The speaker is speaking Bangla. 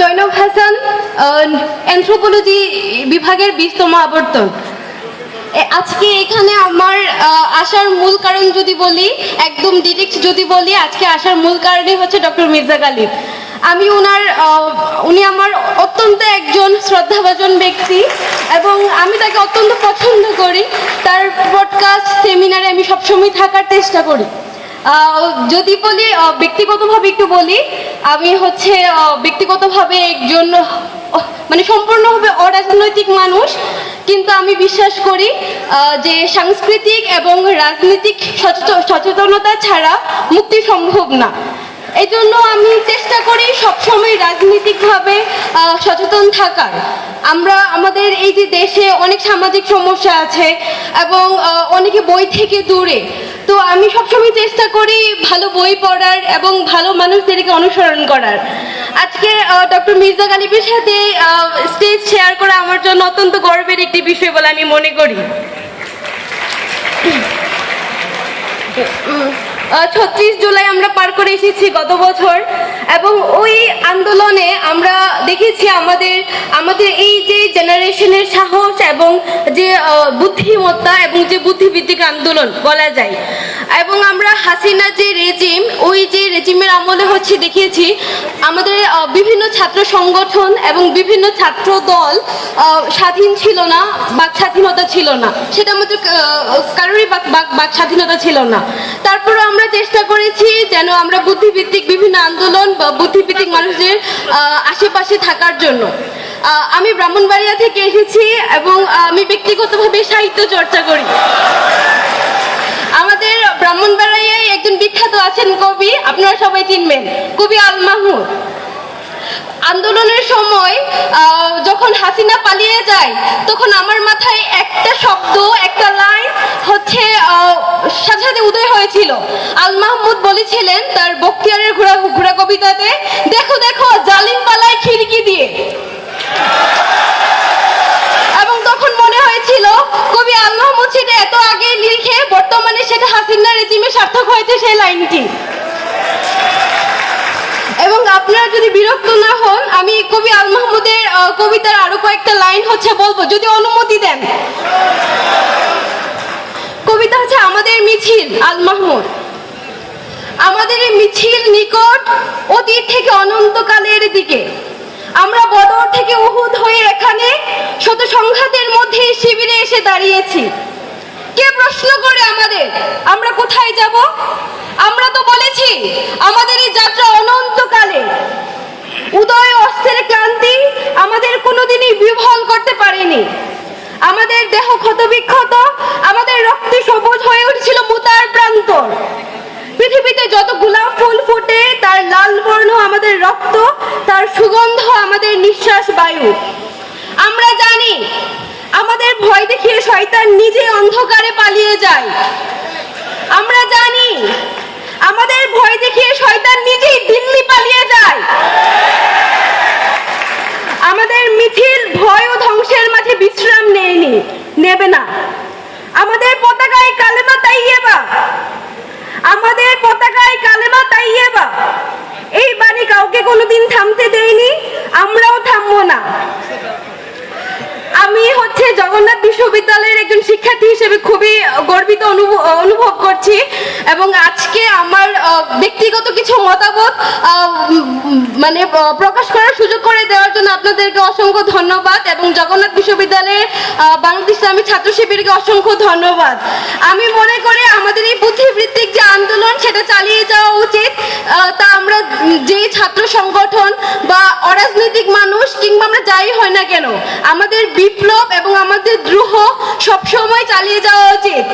জৈনব হাসান অ্যানথ্রোপোলজি বিভাগের বিশতম আবর্তন আজকে এখানে আমার আসার মূল কারণ যদি বলি, একদম ডিরেক্ট যদি বলি, আজকে আসার মূল কারণই হচ্ছে ডক্টর মির্জা গালিব। আমি ওনার উনি আমার অত্যন্ত একজন শ্রদ্ধাভাজন ব্যক্তি এবং আমি তাকে অত্যন্ত পছন্দ করি। তার পডকাস্ট সেমিনারে আমি সবসময় থাকার চেষ্টা করি। যদি বলি ব্যক্তিগতভাবে একটু বলি, আমি হচ্ছে ব্যক্তিগতভাবে একজন মানে সম্পূর্ণভাবে অরাজনৈতিক মানুষ, কিন্তু আমি বিশ্বাস করি যে সাংস্কৃতিক এবং রাজনৈতিক সচেত- সচেতনতা ছাড়া মুক্তি সম্ভব না। এই জন্য আমি চেষ্টা করি সবসময় রাজনৈতিকভাবে সচেতন থাকার। আমরা, আমাদের এই যে দেশে অনেক সামাজিক সমস্যা আছে এবং অনেকে বই থেকে দূরে। তো আমি সবসময় চেষ্টা করি ভালো বই পড়ার এবং ভালো মানুষদেরকে অনুসরণ করার। আজকে ডক্টর মির্জা গালিবের সাথে স্টেজ শেয়ার করা আমার জন্য অত্যন্ত গর্বের একটি বিষয় বলে আমি মনে করি। ছত্রিশ জুলাই আমরা পার করে এসেছি গত বছর, এবং ওই আন্দোলনে আমরা দেখেছি আমাদের আমাদের এই যে জেনারেশনের সাহস এবং যে বুদ্ধিমত্তা এবং যে বুদ্ধিভিত্তিক আন্দোলন বলা যায়। এবং আমরা হাসিনা যে রেজিম ওই যে রেজিমের আমলে হচ্ছে দেখিয়েছি, আমাদের বিভিন্ন ছাত্র সংগঠন এবং বিভিন্ন ছাত্র দল স্বাধীন ছিল না, বাক স্বাধীনতা ছিল না। সেটা আমাদের কারোরই বাক স্বাধীনতা ছিল না। তারপরে আমরা চেষ্টা করেছি যেন আমরা বুদ্ধিভিত্তিক বিভিন্ন আন্দোলন বা বুদ্ধিভিত্তিক মানুষদের আশেপাশে থাকার জন্য। আমি ব্রাহ্মণবাড়িয়া থেকে এসেছি এবং আমি ব্যক্তিগতভাবে সাহিত্য চর্চা করি। আমাদের ব্রাহ্মণবাড়িয়ায় একজন বিখ্যাত আছেন কবি, আপনারা সবাই চিনবেন, কবি আল মাহমুদ। আন্দোলনের সময় যখন হাসিনা পালিয়ে যায়, তখন আমার মাথায় একটা শব্দ, একটা লাইন হচ্ছে সাথে সাথে উদয় হয়েছিল। আল মাহমুদ বলেছিলেন তার বক্তিয়ারের ঘোড়া ঘোড়া কবিতাতে দেখো দেখো জালিম পালায় খিড়কি দিয়ে এবং তখন মনে হয়েছিল কবি আল মাহমুদ সেটা এত আগে লিখে সেটা হাসিনা রেজিমে সার্থক হয়েছে সেই লাইনটি। এবং আপনারা যদি বিরক্ত না হন, আমি কবি আল মাহমুদের কবিতার আরও কয়েকটা লাইন হচ্ছে বলব, যদি অনুমতি দেন। কবিতা হচ্ছে আমাদের মিছিল, আল মাহমুদ। আমাদের এই মিছিল নিকট অতীত থেকে অনন্তকালের দিকে। আমরা বদর থেকে উহুদ হয়ে এখানে শত সংঘাতের মধ্যে শিবিরে এসে দাঁড়িয়েছি। কে প্রশ্ন করে আমাদের? আমরা কোথায় যাব? আমরা তো বলেছি, আমাদের এই যাত্রা অনন্তকালে। উদয় অস্ত্রের ক্লান্তি আমাদের কোনোদিনই বিফল করতে পারেনি। আমাদের দেহ ক্ষতবিক্ষত, আমাদের রক্তে সবুজ হয়ে উঠেছিল মুতার প্রান্তর। পৃথিবীতে যত গোলাপ ফুল ফোটে, তার লাল বর্ণ আমাদের রক্ত, তার সুগন্ধ আমাদের নিঃশ্বাস বায়ু। আমরা জানি আমাদের ভয় দেখিয়ে শয়তান নিজে অন্ধকারে পালিয়ে যায়। আমরা জানি, আমাদের ভয় দেখিয়ে শয়তান নিজেই দিল্লি পালিয়ে যায়। আমাদের মিছিল ভয় ও ধ্বংসের মাঝে বিশ্রাম নেয়নি, নেবে না। আমাদের পতাকায় বিশ্ববিদ্যালয়ের একজন শিক্ষার্থী হিসেবে খুবই গর্বিত অনুভব করছি এবং আজকে আমার ব্যক্তিগত কিছু মতামত মানে প্রকাশ করার সুযোগ করে দেওয়ার জন্য আপনাদেরকে অসংখ্য ধন্যবাদ এবং জগন্নাথ বিশ্ববিদ্যালয়ের বাংলাদেশ ইসলামী ছাত্র শিবিরকে অসংখ্য ধন্যবাদ। আমি মনে করি আমাদের এই বুদ্ধিবৃত্তিক যে আন্দোলন, সেটা চালিয়ে যাওয়া উচিত। তা আমরা যে ছাত্র সংগঠন বা অরাজনৈতিক মানুষ কিংবা আমরা যাই হয় না কেন, আমাদের বিপ্লব সবসময় চালিয়ে যাওয়া উচিত।